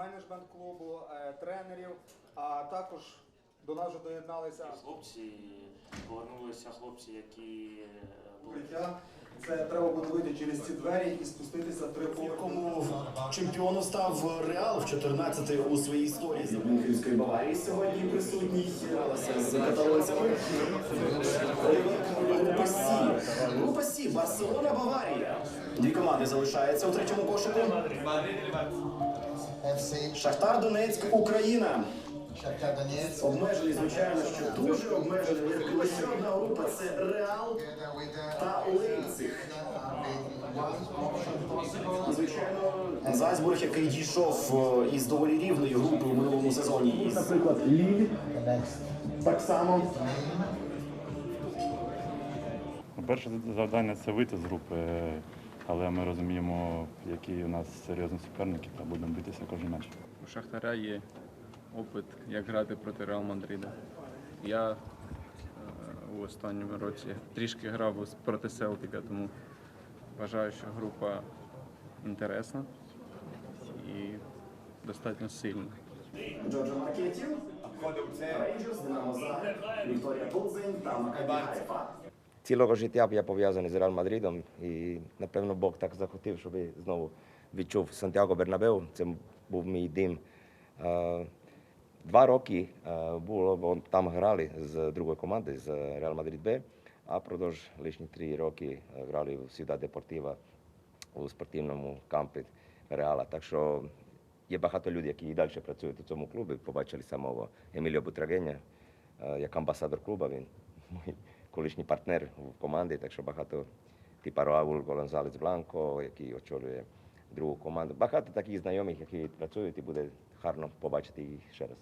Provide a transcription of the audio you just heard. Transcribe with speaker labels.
Speaker 1: менеджмент клубу, е, тренерів, а також до нас вже доєдналися
Speaker 2: Хлопці повернулися хлопці, які е, були
Speaker 1: укриття. Це треба буде вийти через ці двері і спуститися три поверхи.
Speaker 3: Якому чемпіону став Реал в 14 у своїй історії за Мюнхенської Баварії сьогодні присутній з каталонцями. Група Сі. Група Сі. Барселона, Баварія. Дві команди залишаються у третьому кошику.
Speaker 4: FC
Speaker 3: Шахтар Донецьк, Україна. Обмежений, звичайно, що дуже обмежений. Лише одна група це Реал та Лейпциг. Звичайно, Зальцбург, який дійшов е, із доволі рівної групи у минулому сезоні. Із, Наприклад, Ліль так само.
Speaker 5: Перше завдання це вийти з групи, але ми розуміємо, які у нас серйозні суперники, та будемо битися кожен матч.
Speaker 6: У Шахтаря є опит, як грати проти Реал Мадрида. Я е, у останньому році трішки грав проти Селтика, тому вважаю, що група інтересна і достатньо сильна.
Speaker 3: Джорджо Маркетті, Рейнджерс, Динамо Загреб, Вікторія Ползень та Макабі Хайфа.
Speaker 7: Цілого життя я пов'язаний з Реал Мадридом і напевно Бог так захотів, щоб знову відчув Сантьяго Бернабеу. Це був мій дім. Е, Два роки було вон- там грали з другої команди з Реал Мадрид Б, а продовж лишні три роки грали в Сюда Депортива у спортивному кампі Реала. Так що є багато людей, які і далі працюють у цьому клубі. Побачили самого Еміліо Бутрагеня, як амбасадор клубу. Він колишній партнер в команді, так що багато типа Рауль Гонзалес Бланко, який очолює другу команду. Багато таких знайомих, які працюють, і буде гарно побачити їх ще раз.